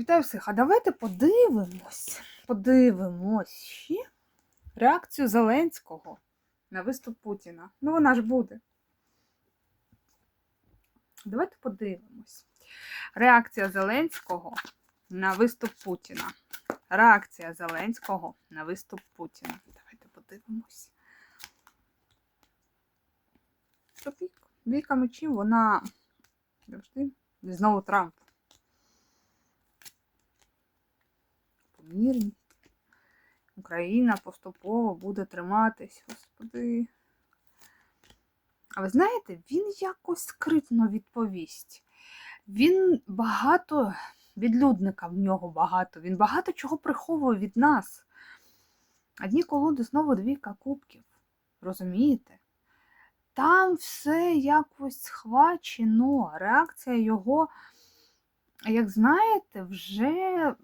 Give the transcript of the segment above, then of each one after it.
Вітаю всіх. А давайте подивимось, подивимось ще реакцію Зеленського на виступ Путіна. Ну, вона ж буде. Давайте подивимось. Реакція Зеленського на виступ Путіна. Реакція Зеленського на виступ Путіна. Давайте подивимось. Віка мечів, вона завжди знову Трамп. Помірність. Україна поступово буде триматись, господи. А ви знаєте, він якось скритно відповість. Він багато, відлюдника в нього багато, він багато чого приховує від нас. Одні колоди знову двійка кубків. Розумієте? Там все якось схвачено. Реакція його, як знаєте, вже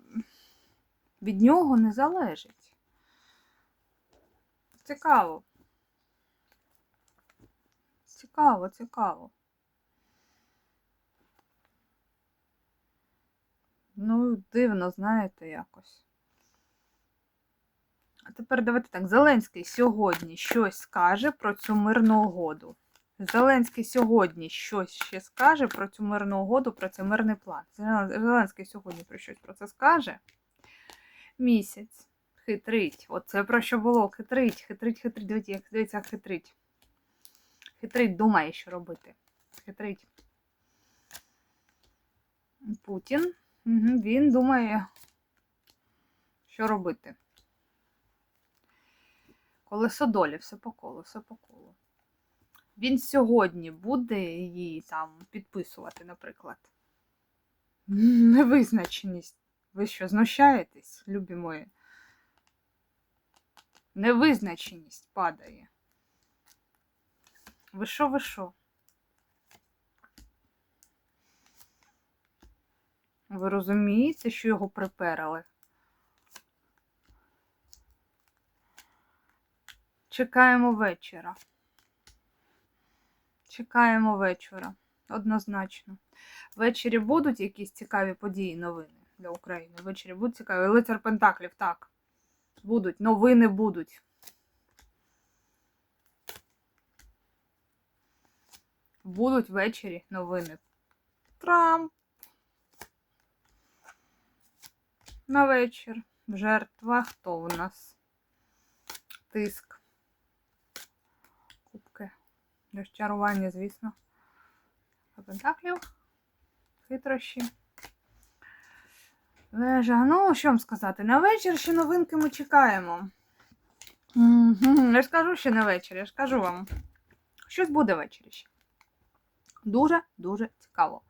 від нього не залежить. Цікаво. Цікаво, цікаво. Ну, дивно, знаєте, якось. А тепер давайте так. Зеленський сьогодні щось скаже про цю мирну угоду. Зеленський сьогодні щось ще скаже про цю мирну угоду, про цей мирний план. Зеленський сьогодні про щось про це скаже. Місяць. Хитрить. Оце про що було? Хитрить, хитрить, хитрить. Дивіться, як дивіться, хитрить. Хитрить, думає, що робити. Хитрить. Путін. Угу, Він думає, що робити. Колесо долі, все по колу, все по колу. Він сьогодні буде її там підписувати, наприклад. Невизначеність. Ви що, знущаєтесь, любі мої? Невизначеність падає. Ви що, ви що? Ви розумієте, що його приперли? Чекаємо вечора. Чекаємо вечора. Однозначно. Ввечері будуть якісь цікаві події, новини для України. Ввечері будуть цікаві. Лицар Пентаклів, так. Будуть. Новини будуть. Будуть ввечері новини. Трамп. На вечір. Жертва. Хто у нас? Тиск. Кубки. Розчарування, звісно. Пентаклів. Хитрощі. Вежа. Ну, що вам сказати? На вечір ще новинки ми чекаємо. Я ж кажу, що на вечір, я ж кажу вам. Щось буде ввечері ще. Дуже-дуже цікаво.